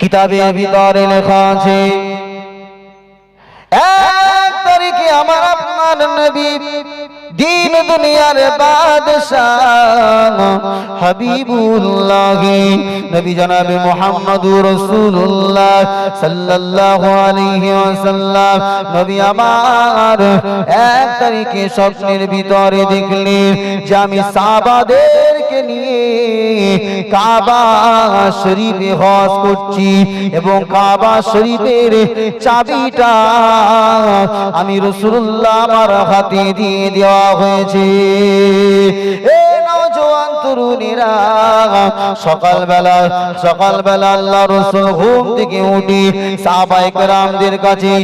কিতাবের ভিতরে লেখা আছে, এক তারিখে আমার আপনার নবী দিন দুনিয়ার বাদশাহ হাবিবুল্লাহ, নবী জনাবে মুহাম্মদুর রাসূলুল্লাহ সাল্লাল্লাহু আলাইহি ওয়াসাল্লাম, নবী আমার এক তারিখে স্বপ্নের ভিতরে দেখলেন যে আমি সাহাবাদেরকে নিয়ে কাবা শরীফে হজ করছি এবং কাবা শরীফের চাবিটা আমি রসুল্লাহ আমার হাতে দিয়ে দেওয়া হয়েছে।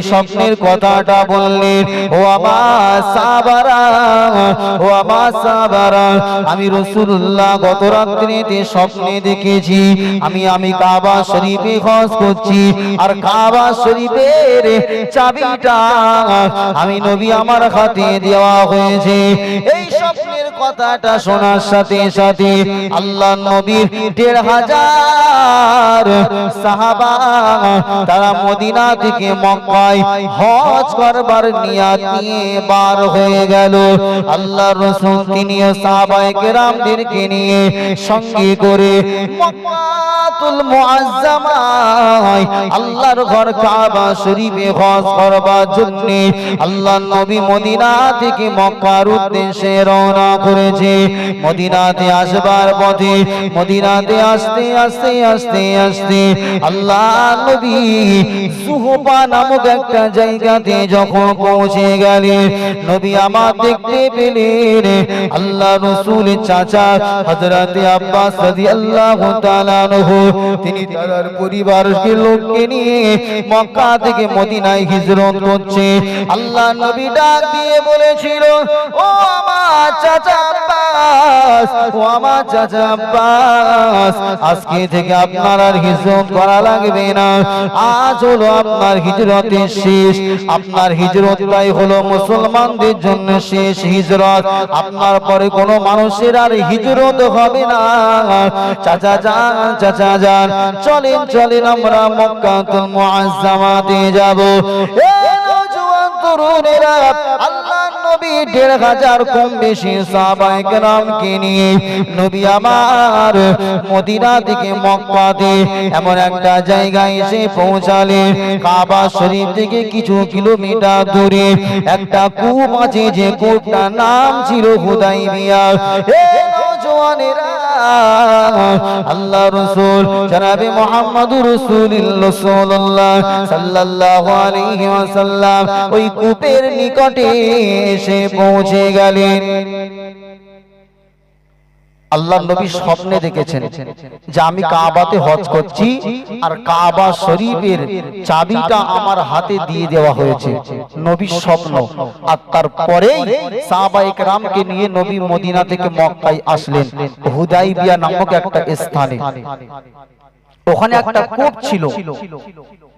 স্বপ্নের কথাটা বললেন, ও আমার আমি রসুল্লাহ গত রাত্রিতে স্বপ্নে দেখেছি, আমি আমি কাবা শরীফে হজ করছি, আর কাবা শরীফের চাবিটা আমি নবী আমার হাতে দেওয়া হয়েছে। এই স্বপ্নের কথাটা শোনার সাথে সাথে আল্লাহ নবীর দেড় হাজার সাহাবা তারা মদিনা থেকে মক্কায় হজ করবার নিয়াত নিয়ে বার হয়ে গেল। আল্লাহ রসুল তিনিও সাহাবায়ে কেরামদেরকে নিয়ে সঙ্গে করে মক্কাতুল আল্লাহর ঘর কাবা শরীফে হজ করবার জন্য আল্লাহ নবী মদিনা থেকে মক্কার উদ্দেশ্যে রওনা করেছে। মদিনাতে আসবার পথে মদিনাতে আসতে আসতে আসতে আসতে আল্লাহ নবী সুহবা নামক একটা জায়গাতে যখন পৌঁছে গেলেন নবী আমার দেখতে পেলেন আল্লাহ রসুল চাচা হযরতে আব্বাস তাআলা আনহু। তিনি তার পরিবারকে লোককে নিয়ে মক্কা থেকে মদিনায় হিজরত করছে। আল্লাহ নবী ডাক দিয়ে বলেছিল, ও আমার চাচা আব্বাস আমার চাচা আব্বাস, আজকে থেকে আপনার আর হিজরত করা লাগবে না। আজ হলো আপনার হিজরতের শেষ। আপনার হিজরতটাই হলো মুসলমানদের জন্য শেষ হিজরত। আপনার পরে কোনো মানুষের আর হিজরত হবে না। চাচা যান চাচা যান। চলেন চলেন, আমরা মক্কাতুল মুআজ্জামাতে যাব। এ নওজোয়ান তরুণেরা, আল্লাহ নবী দেড় হাজার কম বেশি নিয়ে নবী আমার মদিনা থেকে এমন একটা জায়গায় এসে পৌঁছালে কাবা শরীফ থেকে কিছু কিলোমিটার দূরে একটা কূপ আছে, যে কূপটার নাম ছিল হুদাই মিয়া নওজোয়ানেরা আল্লাহ রসুল জনাবি মোহাম্মদুর রসুল্লাহ সাল্লাল্লাহু আলাইহি ওয়াসাল্লাম ওই কূপের নিকটে এসে পৌঁছে গেলেন। আল্লাহ নবী স্বপ্নে দেখেছেন যে আমি কাবাতে হজ করছি আর কাবা শরীফের চাবিটা আমার হাতে দিয়ে দেওয়া হয়েছে। নবীর স্বপ্ন। আর তারপরেই সাহাবায়ে কেরামকে নিয়ে নবী মদিনা থেকে মক্কায় আসলেন। হুদাইবিয়া নামক একটা স্থানে। ওখানে একটা কূপ ছিল।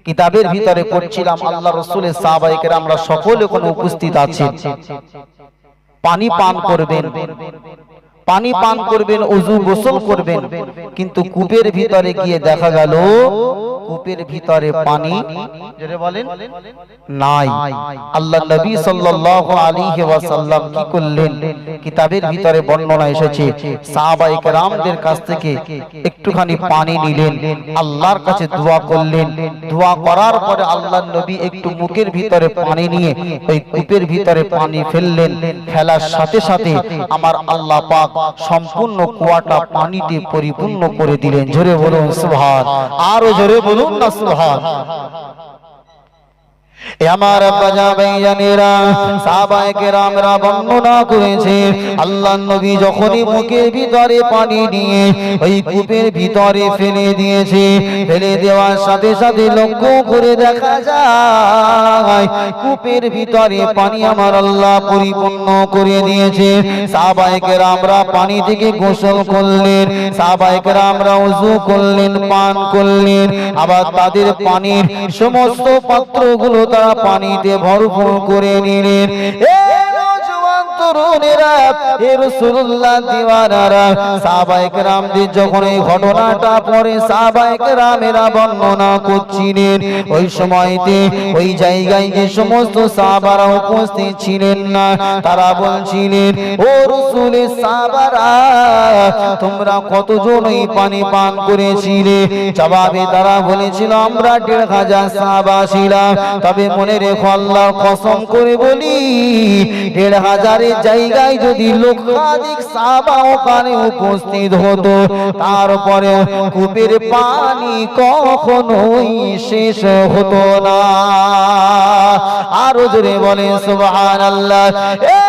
কিতাবের ভিতরে পড়ছিলাম আল্লাহ রসুলের সাহাবায়ে কেরামরা সকলে ওখানে উপস্থিত আছেন। পানি পান করবেন। পানি পান করবেন অজু গোসল করবেন। কিন্তু কূপের ভিতরে গিয়ে দেখা গেল কূপের ভিতরে পানি বলেন নাই। আল্লাহ নবী সাল্লাল্লাহু আলাইহি ওয়াসাল্লাম কি করলেন? কিতাবের ভিতরে বর্ণনা এসেছে সাহাবায়ে কাছ থেকে একটুখানি পানি নিলেন। আল্লাহর কাছে দোয়া করলেন। দোয়া করার পরে আল্লাহ নবী একটু মুখের ভিতরে পানি নিয়ে ওই কূপের ভিতরে পানি ফেললেন। ফেলার সাথে সাথে আমার আল্লাহ পাক সম্পূর্ণ কুয়াটা দিয়ে পরিপূর্ণ করে দিলেন। জোরে বলুন সুবহান। আরও জোরে বলুন না এ আমার সাহাবায়ে কেরামরা বর্ণনা করেছে আল্লাহ নবী যখনই মুখের ভিতরে পানি নিয়ে ওই কূপের ভিতরে ফেলে দিয়েছে ফেলে দেওয়ার সাথে সাথে লক্ষ্য করে দেখা যায় কূপের ভিতরে পানি আমার আল্লাহ পরিপূর্ণ করে দিয়েছে। সাহাবায়ে কেরামরা পানি থেকে গোসল করলেন সাহাবায়ে কেরামরা ওযু করলেন পান করলেন। আবার তাদের পানির সমস্ত পাত্রগুলো তারা পানিতে ভরপুর করে নিলেন। এ তরুণেরা এ রাসূলুল্লাহ দিওয়ানারা সাহাবায়ে কেরামদের যখন এই ঘটনাটা পরে সাহাবায়ে কেরামেরা বর্ণনা করছিলেন, ওই সময়তে ওই জায়গায় যে সমস্ত সাহাবারা উপস্থিত ছিলেন না, তারা বলছিলেন, ও রাসূলের সাহাবারা, তোমরা কতজন এই পানি পান করেছিলে? জবাবে তারা বলেছিল, আমরা দেড় হাজার সাহাবা ছিলাম, তবে মনে রেখো আল্লাহর কসম করে বলি, দেড় হাজারের জায়গায় যদি লক্ষাধিক সাবা ওখানে উপস্থিত হতো তারপরে কূপের পানি কখনোই শেষ হতো না। আরও জোরে বলে সুবহানাল্লাহ। জওয়ান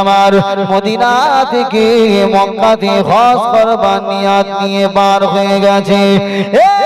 আমার মদিনা থেকে মক্কাতে হজ করবার নিয়াত নিয়ে বার হয়ে গেছে। এ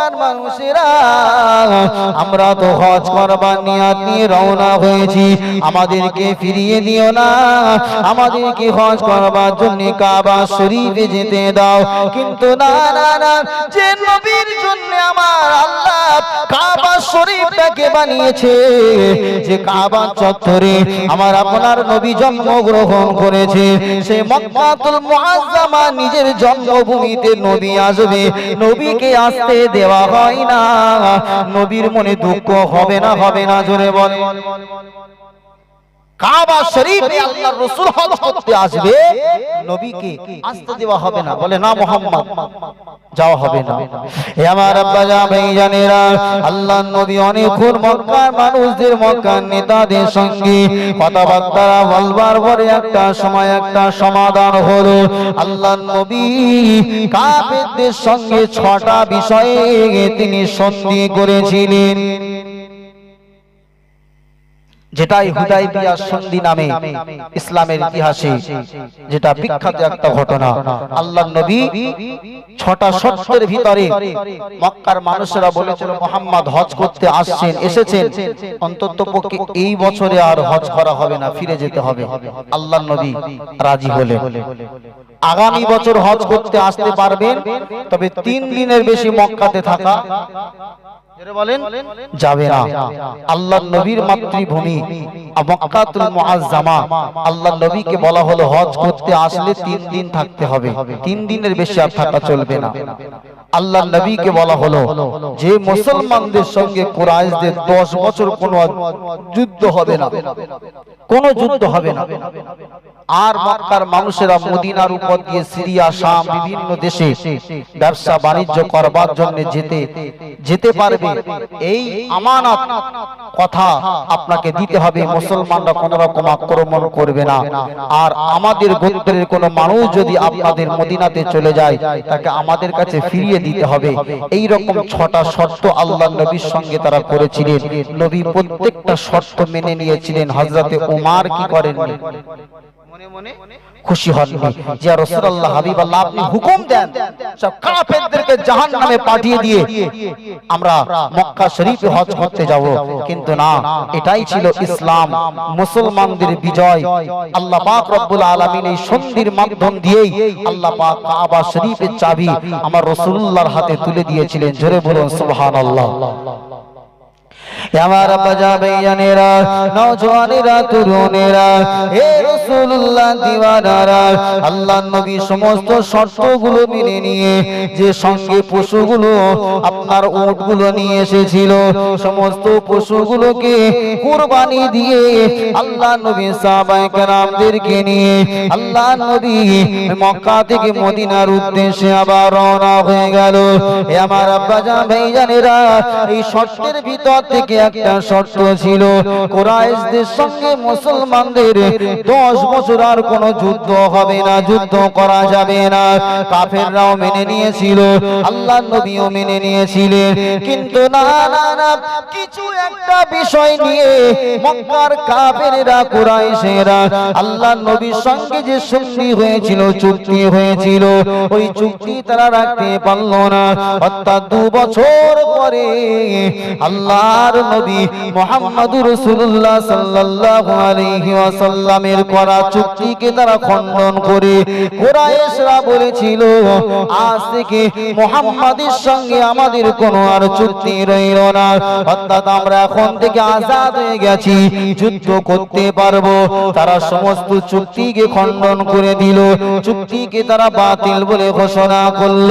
মক্কার মানুষেরা, আমরা তো হজ করবার নিয়াত নিয়ে রওনা হয়েছি। আমাদেরকে ফিরিয়ে দিও না। আমাদেরকে হজ করবার জন্য কাবা শরীফে যেতে দাও। কিন্তু না না না, যে নবীর জন্য আমার আল্লাহ কাবা শরীফটাকে বানিয়েছে, যে কাবা চত্বরে আমার আপনার নবী জন্মগ্রহণ করেছে, সে মক্কাতুল মুআজ্জামা নিজের জন্মভূমিতে নবী আসবে। নবীকে আসতে দেওয়া হয় না। নবীর মনে দুঃখ হবে না হবে না জোরে বলে। কাবা শরীফে আল্লাহর রাসূল করতে আসবে, নবীকে আসতে দেওয়া হবে না। বলে, না, মোহাম্মদ, যাওয়া হবে না। হে আমার আব্বা ভাইজানেরা আল্লাহর নবী মক্কার মানুষদের মক্কার নেতাদের সঙ্গে কথাবার্তা বলবার পরে একটা সময় একটা সমাধান হলো। আল্লাহর নবী কাফেরদের সঙ্গে ছটা বিষয়ে তিনি সন্ধি করেছিলেন। যেটাই হুদাইবিয়া সন্ধি নামে ইসলামের ইতিহাসে যেটা বিখ্যাত একটা ঘটনা আল্লাহ নবী ছটা শর্তের ভিতরে মক্কার মানুষেরা বলেছিল মোহাম্মদ হজ করতে আসছেন এসেছেন। অন্তত পক্ষে এই বছরে আর হজ করা হবে না ফিরে যেতে হবে। আল্লাহ নবী রাজি হলে আগামী বছর হজ করতে আসতে পারবেন তবে তিন দিনের বেশি মক্কাতে থাকা যাবে না। আল্লাহ নবীর মাতৃভূমি মক্কাতুল মুআজ্জামা। আল্লাহ নবীকে বলা হলো হজ করতে আসলে তিন দিন থাকতে হবে। তিন দিনের বেশি আর থাকা চলবে না। আল্লাহ নবীকে বলা হলো যে মুসলমানদের সঙ্গে কুরাইশদের বছর কোনো যুদ্ধ হবে না। কোনো যুদ্ধ হবে না। আর মক্কার মানুষেরা মদিনার উপর দিয়ে সিরিয়া শাম বিভিন্ন দেশে ব্যবসা বাণিজ্য করবার জন্য যেতে যেতে পারবে। এই আমানত কথা আপনাকে দিতে হবে। মুসলমানরা কোন রকম আক্রমণ করবে না। আর আমাদের গোত্রের কোন মানুষ যদি আপনাদের মদিনাতে চলে যায়, তাকে আমাদের কাছে ফিরিয়ে দিতে হবে। এই রকম ছটা শর্ত আল্লাহ নবীর সঙ্গে তারা করেছিলেন। নবী প্রত্যেকটা শর্ত মেনে নিয়েছিলেন। হজরতে উমার কি করেননি? খুশি হননি যে রাসূলুল্লাহ, হাবিবাল্লাহ, আপনি হুকুম দেন। সব কাফেরদেরকে জাহান্নামে পাঠিয়ে দিয়ে আমরা মক্কা শরীফে হজ করতে যাব। কিন্তু না, এটাই ছিল ইসলাম। মুসলমানদের বিজয়। আল্লাহ পাক রব্বুল আলামিন এই সন্ধির মাধ্যম দিয়েই আল্লাহ পাক কাবা শরীফের চাবি আমার রাসূলুল্লাহর হাতে তুলে দিয়েছিলেন। জোরে বলুন, সুবহানাল্লাহ। আমার বাজা ভাইয়ানেরা নওজওয়ানেরা তরুণেরা। হে রাসূলুল্লাহ দিওয়ানারা আল্লাহ নবী সমস্ত শর্তগুলো মেনে নিয়ে যে সঙ্গে পশুগুলো আপনার উটগুলো নিয়ে এসেছিল সমস্ত পশুগুলোকে কুরবানি দিয়ে আল্লাহ নবী সাহাবায়ে নিয়ে আল্লাহ নবী মক্কা থেকে মদিনার উদ্দেশ্যে আবার রওনা হয়ে গেল। এ আমার ভাইজানেরা এই শর্তের ভিতর থেকে একটা শর্ত ছিল। কোরাইশদের সঙ্গে মুসলমানদের দশ বছর আর কোনো যুদ্ধ হবে না, যুদ্ধ করা যাবে না। কাফেররাও মেনে নিয়েছিল আল্লাহ নবীও মেনে নিয়েছিলেন। কিন্তু না না না, কিছু একটা বিষয় নিয়ে মক্কার কাফেররা, কুরাইশেরা আল্লাহ নবীর সঙ্গে যে সন্ধি হয়েছিল, চুক্তি হয়েছিল, ওই চুক্তি তারা রাখতে পারল না। অর্থাৎ দু বছর পরে আল্লাহর নবী মোহাম্মদুর রাসূলুল্লাহ সাল্লাল্লাহু আলাইহি ওয়াসাল্লামের করা চুক্তিকে তারা খণ্ডন করে বলেছিল, আজ থেকে সঙ্গে আমাদের কোনো আর চুক্তি রইল না। অর্থাৎ আমরা এখন থেকে আজাদ হয়ে গেছি, যুদ্ধ করতে পারব। তারা সমস্ত চুক্তিকে খণ্ডন করে দিল। চুক্তিকে তারা বাতিল বলে ঘোষণা করল।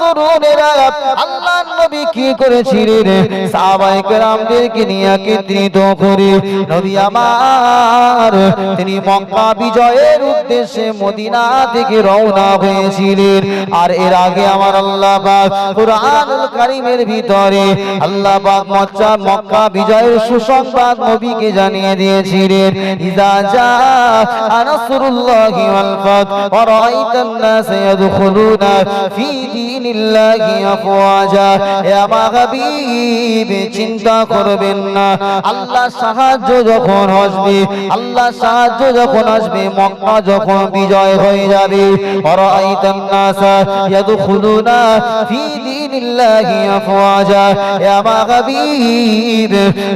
তরুণেরা আল্লাহ নবী কি করেছিলেন? সাহাবায়ে কেরামদেরকে নিয়ে একত্রিত করে নবী আমার, তিনি মক্কা বিজয়ের উদ্দেশ্যে মদিনা থেকে রওনা হয়েছিলেন। আর এর আগে আমার আল্লাহ পাক কুরআনুল কারীমের ভিতরে আল্লাহ পাক মক্কা মক্কা বিজয়ের সুসংবাদ নবীকে জানিয়ে দিয়েছিলেন ইজা জা নাসরুল্লাহি ওয়াল ফাত ওয়া রাআইতান নাস ইয়াদখুলুনা ফি দীনিল্লাহি আফওয়াজা। হে আমার হাবিব, চিন্তা করবেন না। আল্লাহ সাহায্য যখন আসবে আল্লাহ সাহায্য যখন আসবে, মক্কা যখন বিজয় হয়ে যাবে। নাসা নাস ইয়াদখুলুনা ফি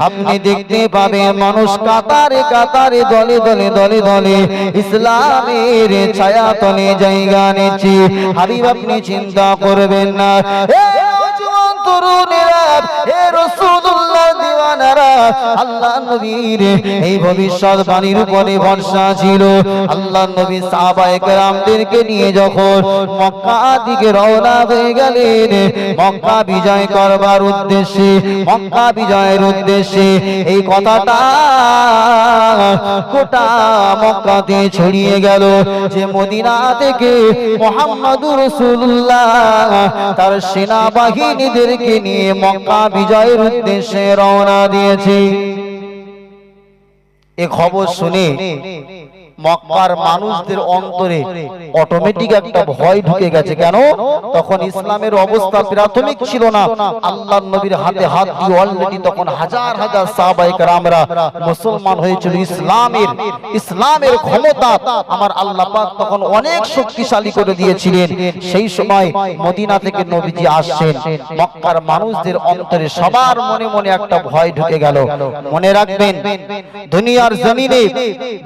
আপনি দেখতে পাবেন মানুষ কাতারে কাতারে, দলে দলে দলে দলে ইসলামের ছায়া তলে জায়গা নিচ্ছে। হাবিব, আপনি চিন্তা করবেন না। আল্লাহ নবীর এই ভবিষ্যৎ বাণীর উপরে ছিল। আল্লাহ নবী সাহাবায়ে নিয়ে যখন মক্কা দিকে রওনা হয়ে গেলেন, মক্কা বিজয় করবার উদ্দেশ্যে, মক্কা বিজয়ের উদ্দেশ্যে এই কথাটা মক্কাতে ছড়িয়ে গেল যে মদিনা থেকে মোহাম্মদুর রাসূলুল্লাহ তার সেনাবাহিনীদেরকে নিয়ে মক্কা বিজয়ের উদ্দেশ্যে রওনা দিয়েছে। এ খবর শুনে মক্কার মানুষদের অন্তরে অটোমেটিক একটা ভয় ঢুকে গেছে। কেন? তখন ইসলামের অবস্থা প্রাথমিক ছিল না। আল্লাহ নবীর হাতে হাত দিয়ে অলরেডি তখন হাজার হাজার সাহাবায়ে কেরামরা মুসলমান হয়েছিল। ইসলামের ইসলামের ক্ষমতা আমার আল্লাহ পাক তখন অনেক শক্তিশালী করে দিয়েছিলেন। সেই সময় মদিনা থেকে নবীজি আসছেন। মক্কার মানুষদের অন্তরে সবার মনে মনে একটা ভয় ঢুকে গেল। মনে রাখবেন দুনিয়ার জমিনে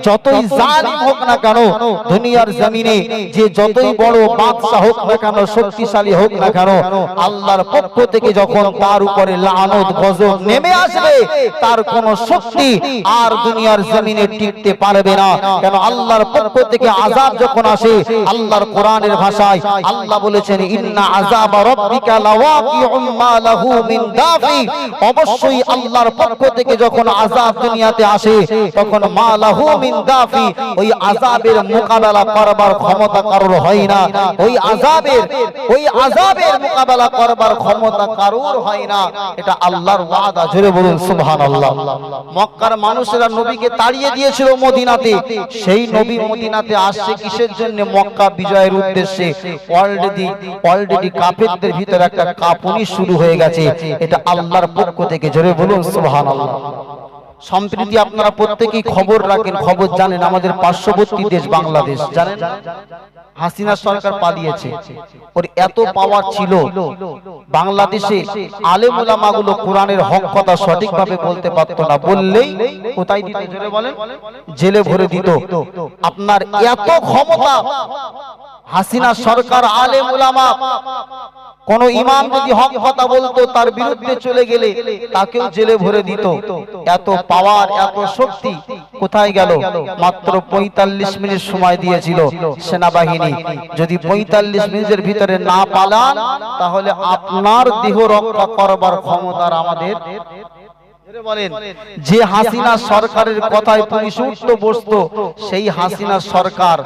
যতই জালিম হোক না কেন, দুনিয়ার জমিনে যে যতই বড় বাদশা হোক না কেন, শক্তিশালী হোক না কেন, আল্লাহর পক্ষ থেকে যখন তার উপরে লানত, গজব নেমে আসবে, তার কোন শক্তি আর দুনিয়ার জমিনে টিকতে পারবে না। কেন আল্লাহর পক্ষ থেকে আযাব যখন আসে, আল্লাহর কোরআনের ভাষায় আল্লাহ বলেছেন, ইন্না আযাব রাব্বিকা লাওয়াকিউম মা লাহু মিন দাফি। অবশ্যই আল্লাহর পক্ষ থেকে যখন আযাব দুনিয়াতে আসে, তখন মা লাহু মিন দাফি ওই আজাবের মোকাবেলা করবার ক্ষমতা কারোর হয় না। ওই আজাবের ওই আজাবের মোকাবেলা করবার ক্ষমতা কারোর হয় না। এটা আল্লাহর ওয়াদা, জোরে বলুন, সুবহানাল্লাহ। মক্কার মানুষেরা নবীকে তাড়িয়ে দিয়েছিল মদিনাতে। সেই নবী মদিনাতে আসছে কিসের জন্য? মক্কা বিজয়ের উদ্দেশ্যে। অলরেডি অলরেডি কাফেরদের ভিতরে একটা কাঁপুনি শুরু হয়ে গেছে। এটা আল্লাহর পক্ষ থেকে, জোরে বলুন, সুবহানাল্লাহ। সম্প্রীতি আপনারা প্রত্যেকেই খবর রাখেন, খবর জানেন। আমাদের পার্শ্ববর্তী দেশ বাংলাদেশ, জানেন? হাসিনা সরকার পালিয়েছে। ওর এত পাওয়ার ছিল। বাংলাদেশে আলেম ওলামাগুলো কোরআনের হক কথা সঠিকভাবে বলতে পারতো না। বললেই কোথায় দিত? জোরে বলেন? জেলে ভরে দিত। আপনার এত ক্ষমতা হাসিনা সরকার আলেম ওলামা কোন ইমাম যদি হক কথা বলতো তার বিরুদ্ধে চলে গেলে তাকেও জেলে ভরে দিত। এত পাওয়ার এত শক্তি কোথায় গেল? মাত্র পঁয়তাল্লিশ মিনিট সময় দিয়েছিল সেনাবাহিনী। যদি পঁয়তাল্লিশ মিনিটের ভিতরে না পালান তাহলে আপনার দেহ রক্ষা করবার ক্ষমতার আমাদের যে হাসিনা সরকারের কথায় পুলিশ উঠত বসতো, সেই হাসিনা সরকার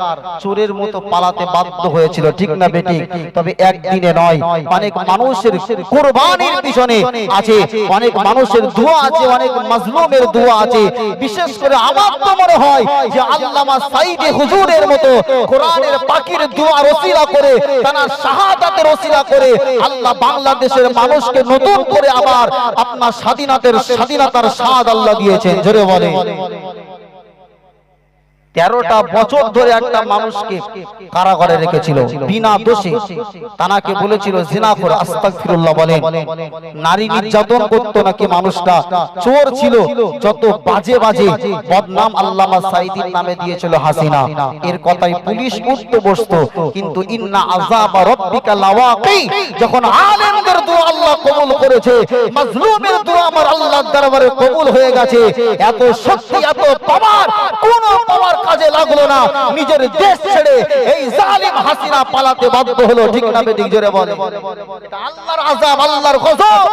চোরের মতো পালাতে বাধ্য হয়েছিল, ঠিক না বেটি তবে একদিনে নয়, অনেক মানুষের কোরবানির পিছনে আছে, অনেক মানুষের দোয়া আছে, অনেক মাজলুমের দোয়া আছে। বিশেষ করে আমার তো মনে হয় যে আল্লামা সাইদে হুজুরের মতো কোরআনের পাখির দোয়া রসিলা করে, তারা শাহাদাতের রসিলা করে, আল্লাহ বাংলাদেশের মানুষকে নতুন করে আবার আপনার স্বাধীনতার স্বাধীনতার স্বাদ আল্লাহ দিয়েছেন জোরে বলে তেরোটা বছর ধরে একটা মানুষকে কারাগারে রেখেছিল বিনা দোষে। তানাকে বলেছিল জিনাফর আস্তাগফিরুল্লাহ বলেন নারী নির্যাতন করতো নাকি মানুষটা? চোর ছিল যত বাজে বাজে বদনাম আল্লামা সাইদির নামে দিয়েছিল হাসিনা। এর কথাই পুলিশ উঠতে বসতো। কিন্তু ইন্না আযাব রাব্বিকা লাওয়াকি যখন আলেমদের দোয়া আল্লাহ কবুল করেছে মাজলুমের দোয়া আমার আল্লাহর দরবারে কবুল হয়ে গেছে। এত শক্তি এত পাওয়ার কোন পাওয়ার কাজে লাগল না। নিজের দেশ ছেড়ে এই জালিম হাসিনা পালাতে বাধ্য হলো, ঠিক না বেদিক জোরে বলে? আল্লাহর আযাব, আল্লাহর গজব।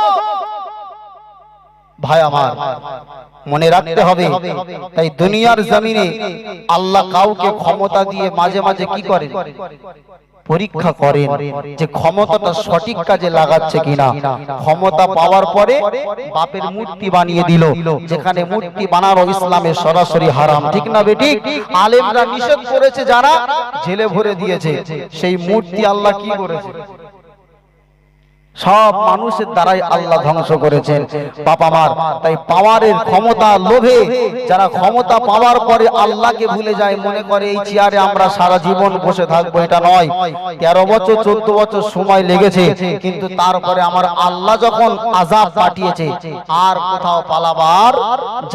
ভাই আমার, মনে রাখতে হবে, তাই দুনিয়ার জমিনে আল্লাহ কাউকে ক্ষমতা দিয়ে মাঝে মাঝে কি করেন? পরীক্ষা করেন যে ক্ষমতাটা সঠিক কাজে লাগাচ্ছে কিনা। ক্ষমতা পাওয়ার পরে বাপের মূর্তি বানিয়ে দিল, যেখানে মূর্তি বানানো ইসলামের সরাসরি হারাম। ঠিক না বেটি আলেমরা নিষেধ করেছে যারা জেলে ভরে দিয়েছে। সেই মূর্তি আল্লাহ কি করেছে? সব মানুষের দ্বারাই আল্লাহ ধ্বংস করেছেন। বাবা মার তাই পাওয়ারের ক্ষমতা লোভে যারা ক্ষমতা পাওয়ার পরে আল্লাহকে ভুলে যায়, মনে করে এই চেয়ারে আমরা সারা জীবন বসে থাকব, এটা নয়। তেরো বছর, চোদ্দ বছর সময় লেগেছে, কিন্তু তারপরে আমার আল্লাহ যখন আজাব পাঠিয়েছে, আর কোথাও পালাবার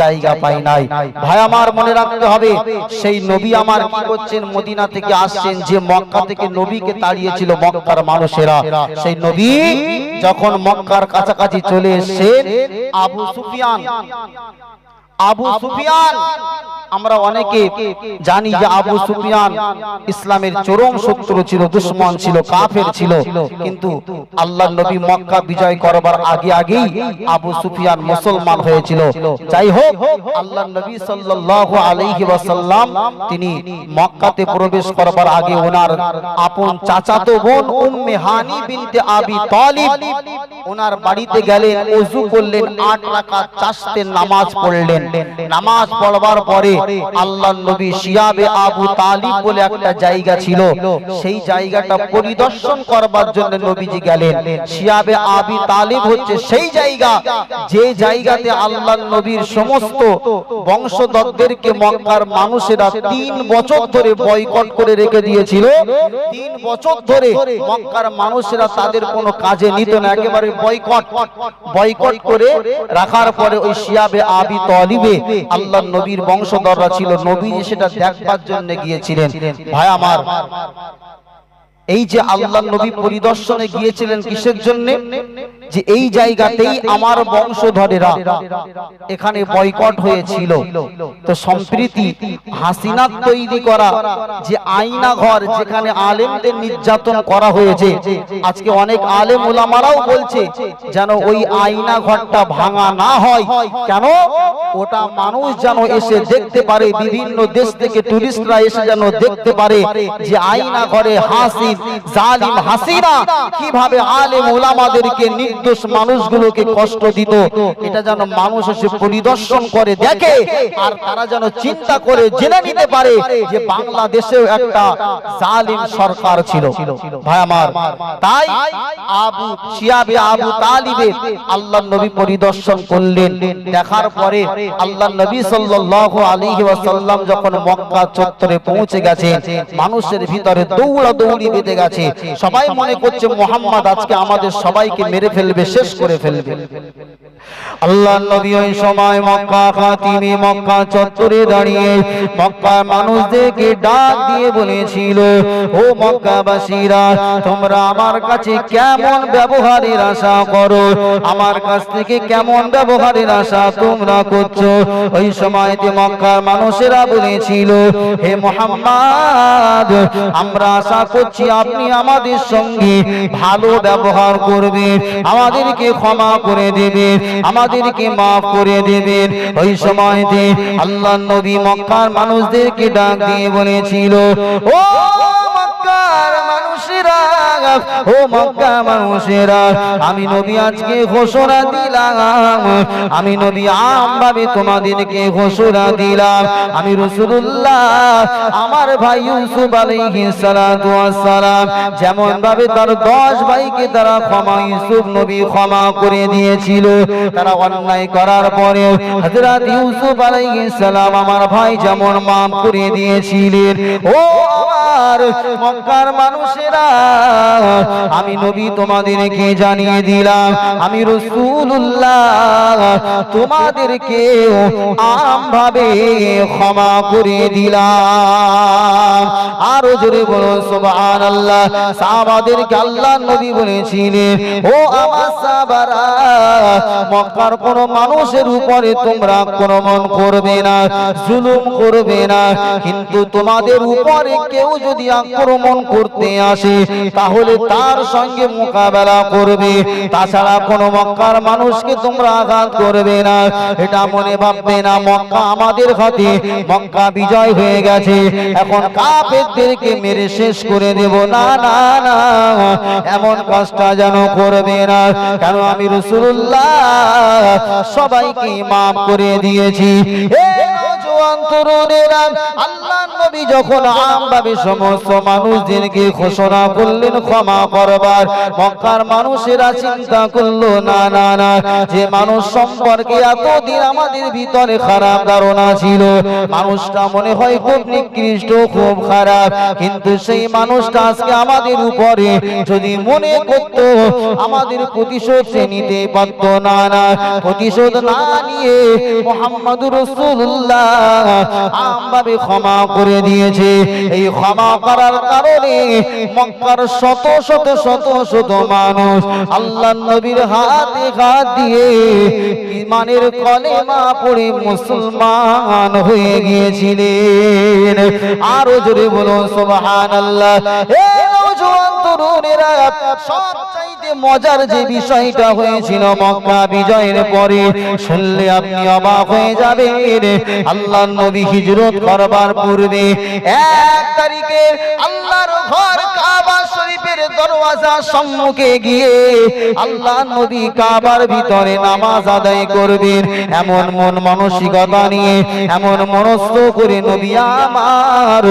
জায়গা পাই নাই। ভাই আমার, মনে রাখতে হবে, সেই নবী আমার কি করছেন, মদিনা থেকে আসছেন, যে মক্কা থেকে নবীকে তাড়িয়েছিল মক্কার মানুষেরা। সেই নবী যখন মক্কার কাছাকাছি চলে এসেছেন আবু সুফিয়ান। আবু সুফিয়ান। আমরা অনেকে জানি যে আবু সুফিয়ান ইসলামের চরম শত্রু ছিল দুশ্মন ছিল কাফের ছিল। কিন্তু আল্লাহ নবী মক্কা বিজয় করবার আগে আগেই আবু সুফিয়ান মুসলমান হয়েছিল। যাই হোক আল্লাহ নবী সাল্লাল্লাহু আলাইহি ওয়াসাল্লাম তিনি মক্কাতে প্রবেশ করবার আগে ওনার আপন চাচাতো বোন উম্মে হানি বিনতে আবি তালিব ওনার বাড়িতে গেলেন ওযু করলেন আট রাকাত চাষতে নামাজ পড়লেন। নামাজ পড়বার পরে আল্লাহ নবী শিয়াবে আবু তালিব বলে একটা জায়গা ছিল। সেই জায়গাটা পরিদর্শন করবার জন্য নবীজি গেলেন। শিয়াবে আবি তালিব হচ্ছে সেই জায়গা। যে জায়গাতে আল্লাহ নবীর সমস্ত বংশধরদেরকে মক্কার মানুষেরা তিন বছর ধরে বয়কট করে রেখে দিয়েছিল। তিন বছর ধরে মক্কার মানুষেরা তাদের কোনো কাজে নিত না। একেবারে বয়কট বয়কট করে রাখার পরে ওই শিয়াবে আবি তলিবে আল্লাহ নবীর বংশধররা ছিল নবী, সেটা দেখবার জন্য গিয়েছিলেন। ভাই আমার, এই যে আল্লাহ নবী পরিদর্শনে গিয়েছিলেন কিসের জন্য? যে এই জায়গাতেই আমার বংশধরেরা এখানে বয়কট হয়েছিল। তো সম্প্রীতি হাসিনা তৈরি করা যে আইনা ঘর যেখানে আলেমদের নির্যাতন করা হয়েছে। আজকে অনেক আলেম ওলামারাও বলছে যেন ওই আইনা ঘরটা ভাঙা না হয়। কেন? ওটা মানুষ যেন এসে দেখতে পারে বিভিন্ন দেশ থেকে টুরিস্টরা এসে যেন দেখতে পারে যে আইনা ঘরে হাসিন জালিম হাসিনা কীভাবে আলেম ওলামাদেরকে নির্দোষ মানুষগুলোকে কষ্ট দিত। এটা যেন মানুষ এসে পরিদর্শন করে, দেখে, আর তারা যেন চিন্তা করে, জেনে নিতে পারে যে বাংলাদেশেও একটা জালিম সরকার ছিল। ভাই আমার, তাই আবু, শিয়াবে আবু তালিবে আল্লাহ নবী পরিদর্শন করলেন। দেখার পরে আল্লাহ নবী সাল্লাল্লাহু আলাইহি ওয়াসাল্লাম যখন মক্কা চত্বরে পৌঁছে গেছে মানুষের ভিতরে দৌড়া দৌড়ি বেঁধে গেছে। সবাই মনে করছে, মোহাম্মদ আজকে আমাদের সবাইকে মেরে ফেলবে, শেষ করে ফেলবে। আল্লাহ নবী ওই সময় মক্কা খাতিমে মক্কা চত্বরে দাঁড়িয়ে মক্কার মানুষদেরকে ডাক দিয়ে বলেছিল, ও মক্কাবাসীরা, তোমরা আমার কাছে কেমন ব্যবহারের আশা করো? আমার কাছ থেকে কেমন ব্যবহারের আশা তোমরা করছ? ওই সময়তে মক্কার মানুষেরা বলেছিল, হে মোহাম্মদ, আমরা আশা করছি আপনি আমাদের সঙ্গে ভালো ব্যবহার করবেন। আমাদেরকে ক্ষমা করে দেবেন, আমাদেরকে মাফ করে দেবেন। ওই সময়তে আল্লাহ নবী মক্কার মানুষদেরকে ডাক দিয়ে বলেছিল, ও মক্কার মানুষেরা ও মক্কা মানুষেরা, আমি নবী আজকে ঘোষণা দিলাম। আমি নবী আমভাবে তোমাদেরকে ঘোষণা দিলাম। আমি রসুল্লাহ আমার ভাই ইউসুফ আলাইহিস সালাম যেমন ভাবে তার 10 ভাইকে তারা ক্ষমা, ইউসুফ নবী ক্ষমা করে দিয়েছিল। তারা অন্যায় করার পরে হযরত ইউসুফ আলাইহিস সালাম আমার ভাই যেমন মাফ করে দিয়েছিলেন। ও আমার মক্কার মানুষেরা আমি নবী তোমাদেরকে জানিয়ে দিলাম, আমি রসুল্লাহ তোমাদেরকে আমভাবে ক্ষমা করে দিলাম। আরও জোরে বলুন সুবহান আল্লাহ সাহাবাদেরকে আল্লাহ নবী বলেছিলেন, ও আমার সাহাবারা, মক্কার কোন মানুষের উপরে তোমরা আক্রমণ করবে না, জুলুম করবে না। কিন্তু তোমাদের উপরে কেউ যদি আক্রমণ করতে আসে, তাহলে তার সঙ্গে মোকাবেলা করবে। তাছাড়া কোন মক্কার মানুষকে তোমরা আঘাত করবে না। এটা মনে ভাববে না, মক্কা আমাদের হাতে মক্কা বিজয় হয়ে গেছে। এখন কাফেরদেরকে মেরে শেষ করে দেব। না না না, এমন কাজটা যেন করবে না। কেন আমি রসুল্লাহ সবাইকে মাফ করে দিয়েছি। মানুষটা মনে হয় খুব নিকৃষ্ট, খুব খারাপ। কিন্তু সেই মানুষটা আজকে আমাদের উপরে যদি মনে করত, আমাদের প্রতিশোধ সে নিতে পারত, না না। প্রতিশোধ না নিয়ে মোহাম্মদ রসুল্লাহ আমভাবে ক্ষমা করে দিয়েছে। এই ক্ষমা করার কারণে মক্কার শত শত শত শত মানুষ আল্লাহ নবীর হাতে হাত দিয়ে ইমানের কলেমা পড়ে মুসলমান হয়ে গিয়েছিলেন। আরও জোরে বলুন, সুবহানাল্লাহ। হে নওজোয়ান তরুণেরা সবচাইতে মজার যে বিষয়টা হয়েছিল মক্কা বিজয়ের পরে শুনলে আপনি অবাক হয়ে যাবেন। আল্লাহ নবী হিজরত করবার পূর্বে এক তারিখে আল্লাহর ঘর কাবা শরীফের দরওয়াজা সম্মুখে গিয়ে আল্লাহ নবী কাবার ভিতরে নামাজ আদায় করবেন। এমন মন মানসিকতা নিয়ে এমন মনস্থ করে নবী আমার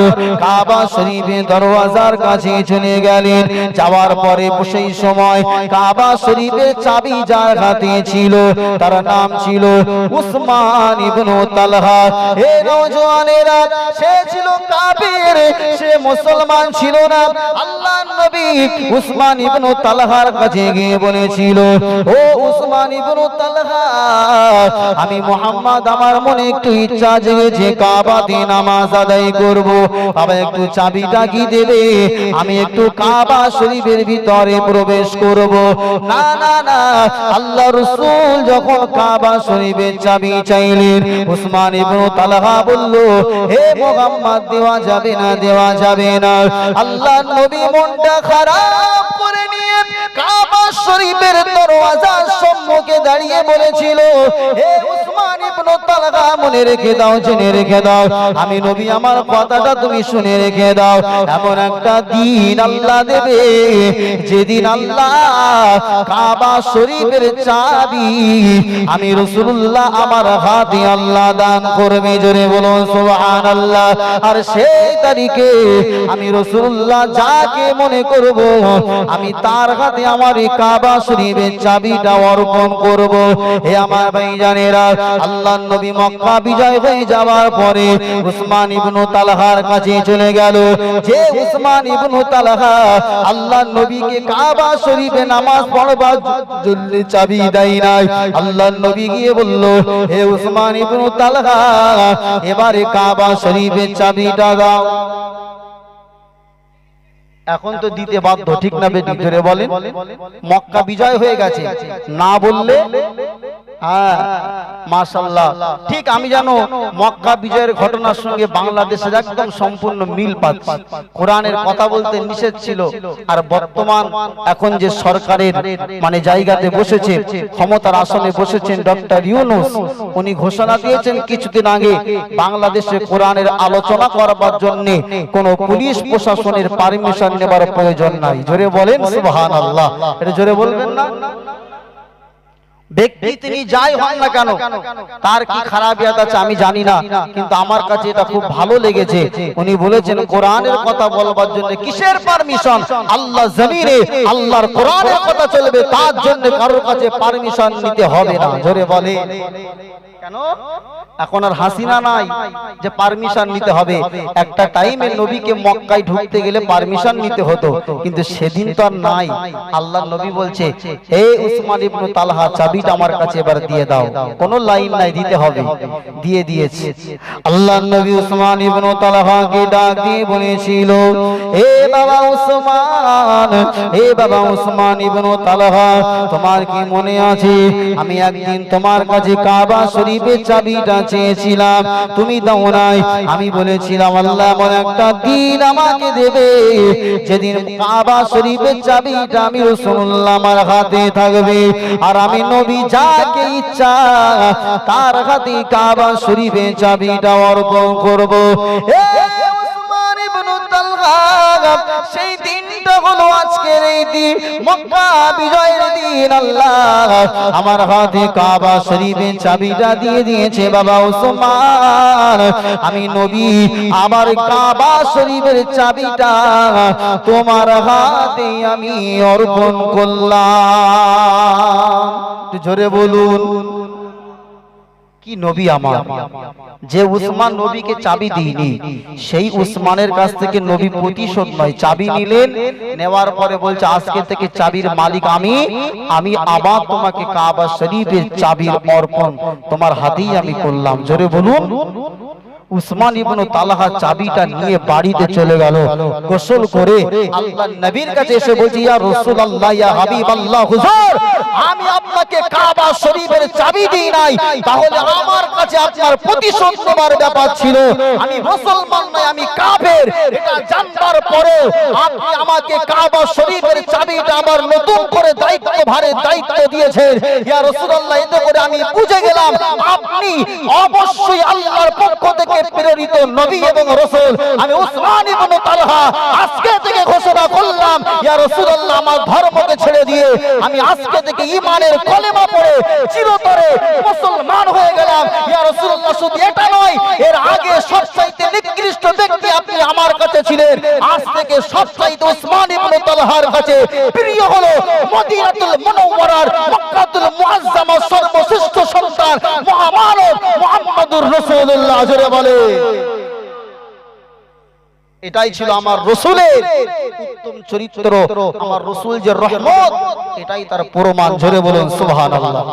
কাবা শরীফের দরওয়াজার কাছে চলে গেলেন। যাওয়ার পরে সেই সময় কাবা শরীফের চাবি যার হাতে ছিল, তার নাম ছিল উসমান ইবনু তালহা। হে নওজোয়ানেরা, সে ছিল কাফের, সে মুসলমান ছিল না। আল্লাহ নবী উসমান ইবনু তালহার কাছে গিয়ে বলেছিল, ও উসমান ইবনু তালহা, আমি মোহাম্মদ, আমার মনে একটু ইচ্ছা জেগেছে কাবাতে নামাজ আদায় করব। আবার একটু চাবিটা কি দেবে? আমি একটু কাবা শরীফের ভিতরে প্রবেশ করব। না না না। আল্লাহ রসুল যখন কাবা শরীফের চাবি চাইলেন, উসমান ইবনু তালহা বলল, হে মোহাম্মদ, দেওয়া যাবে না, দেওয়া যাবে না। আল্লাহ নবী মনটা খারাপ করে নিয়ে কাবা শরীফের দরওয়াজার সম্মুখে দাঁড়িয়ে বলেছিল, হে উসমান ইবনু তালহা, মনে রেখে দাও, জেনে রেখে দাও। আমি নবী, আমার কথাটা তুমি শুনে রেখে দাও। এমন একটা দিন আল্লাহ দেবে, যেদিন আল্লাহ কাবা শরীফের চাবি। আমি রসুল্লাহ আমার হাতে আল্লাহ দান করবে, জোরে বলো সুবহানাল্লাহ। আর সেই তারিখে আমি রসুল্লাহ যাকে মনে করব, আমি তার হাতে আমার কাবা শরীফের চাবিটা অর্পণ করব। হে আমার ভাই জানেরা আল্লাহ নবী মক্কা বিজয় হয়ে যাওয়ার পরে উসমান ইবনু তালহার কাছে চলে গেল। যে উসমান ইবনু তালহা আল্লাহ নবীকে কাবা শরীফে নামাজ পড়বার জন্য চাবি দেয় নাই। আল্লাহর নবী গিয়ে বলল, হে উসমান ইবনে তালহা, এবারে কাবা শরীফের চাবিটা দাও। এখন তো দিতে বাধ্য, ঠিক না বেটি ধরে বলেন। মক্কা বিজয় হয়ে গেছে। না বললে হ্যাঁ মাশাল্লাহ ঠিক আমি জানো, মক্কা বিজয়ের ঘটনার সঙ্গে বাংলাদেশের একদম সম্পূর্ণ মিল পাচ্ছি। কোরআনের কথা বলতে নিষেধ ছিল, আর বর্তমান এখন যে সরকারের মানে জায়গাতে বসেছে, ক্ষমতার আসনে বসেছেন ডক্টর ইউনুস, উনি ঘোষণা দিয়েছেন কিছুদিন আগে, বাংলাদেশে কোরআনের আলোচনা করবার জন্য কোন পুলিশ প্রশাসনের পারমিশন নেবার প্রয়োজন নাই। জোরে বলেন, সুবহানাল্লাহ। এটা জোরে বলবেন না? ব্যক্তি তিনি যাই হন না কেন তার কি খারাপিয়াত আছে আমি জানি না কিন্তু আমার কাছে এটা খুব ভালো লেগেছে। উনি বলেছেন কোরআনের কথা বলবার জন্য কিসের পারমিশন আল্লাহ জমিনে আল্লাহর কোরআনের কথা চলবে তার জন্য কারোর কাছে পারমিশন নিতে হবে না জোরে বলে। কেন? এখন আর হাসিনা নাই যে পারমিশন নিতে হবে। একটা টাইমে নবীকে মক্কায় ঢুকতে গেলে পারমিশন নিতে হতো। কিন্তু সেদিন তো আর নাই। আল্লাহ নবী বলছে হে উসমান ইবনু তালহা চাবিটা আমার কাছে এবার দিয়ে দাও। কোন লাইন নাই, দিতে হবে। দিয়ে দিয়েছে। আল্লাহ নবী উসমান ইবনু তালহাকে ডাক দিয়ে বলেছিল হে বাবা উসমান হে বাবা উসমান ইবনু তালহা, তোমার কি মনে আছে? আমি একদিন তোমার কাছে কাবা শরীফের চাবিটা চেয়েছিলাম। তুমি দাও নাই। আমি বলেছিলাম, আল্লাহ এমন একটা দিন আমাকে দেবে, যেদিন কাবা শরীফের চাবিটা আমি রাসূলুল্লাহ আমার হাতে থাকবে। আর আমি নবী যাকে ইচ্ছা তার হাতে কাবা শরীফে চাবিটা অর্পণ করব। সেই সেই আমার চাবিটা দিয়ে দিয়েছে বাবা আমি নবী আবার কাবা শরীফের চাবিটা তোমার হাতে আমি অর্পণ করলাম। জোরে বলুন। কি নবী আমার? যে উসমান নবীকে চাবি দিইনি সেই উসমানের কাছ থেকে নবী প্রতিশোধ নয় চাবি নিলেন নেওয়ার পরে বলছে আজকে থেকে চাবির মালিক আমি আমি আবার তোমাকে কাবা শরীফের চাবির অর্পণ তোমার হাতেই আমি করলাম। জোরে বলুন। উসমান ইবনু তালহা চাবিটা নিয়ে বাড়িতে চলে গেল। গোসল করে আল্লাহ নবীর কাছে এসে বলছি, ইয়া রাসূলুল্লাহ, ইয়া হাবিবাল্লাহ, হুজুর, আমি আপনাকে কাবা শরীফের চাবি দিই নাই। তাহলে আমার কাছে আপনার প্রতিশোধ নেবার ব্যাপার ছিল। আমি মুসলমান নয় আমি কাফের। এটা জানবার পরে আপনি আমাকে কাবা শরীফের চাবিটা আবার নতুন করে দায়িত্ব ভারে দায়িত্ব দিয়েছেন। ইয়া রাসূলুল্লাহ, এতে করে আমি বুঝে গেলাম, আপনি অবশ্যই আল্লাহর পক্ষ থেকে প্রেরিত নবী এবং রাসূল। আমি উসমান ইবনে তালহা আজকে থেকে ঘোষণা করলাম, ইয়া রাসূলুল্লাহ, আমার ধর্মকে ছেড়ে দিয়ে আমি আজকে থেকে ঈমানের কলেমা পড়ে চিরতরে মুসলমান হয়ে গেলাম। ইয়া রাসূলুল্লাহ, শুধু এটা নয়, এর আগে সবচাইতে নিকৃষ্ট ব্যক্তি আপনি আমার কাছে ছিলেন। আজ থেকে সবচাইতে উসমান ইবনে তালহার কাছে প্রিয় হলো মদিনাতুল মুনাওয়ারার, মক্কাতুল মুআজ্জামা সর্বশ্রেষ্ঠ সন্তান মহামানব মোহাম্মদুর রসুল্লাহ জোরে বলে। এটাই ছিল আমার রসুলের উত্তম চরিত্র, আমার রসুল যে রহমত, এটাই তার প্রমাণ ঝরে বলুন, সুবহানাল্লাহ।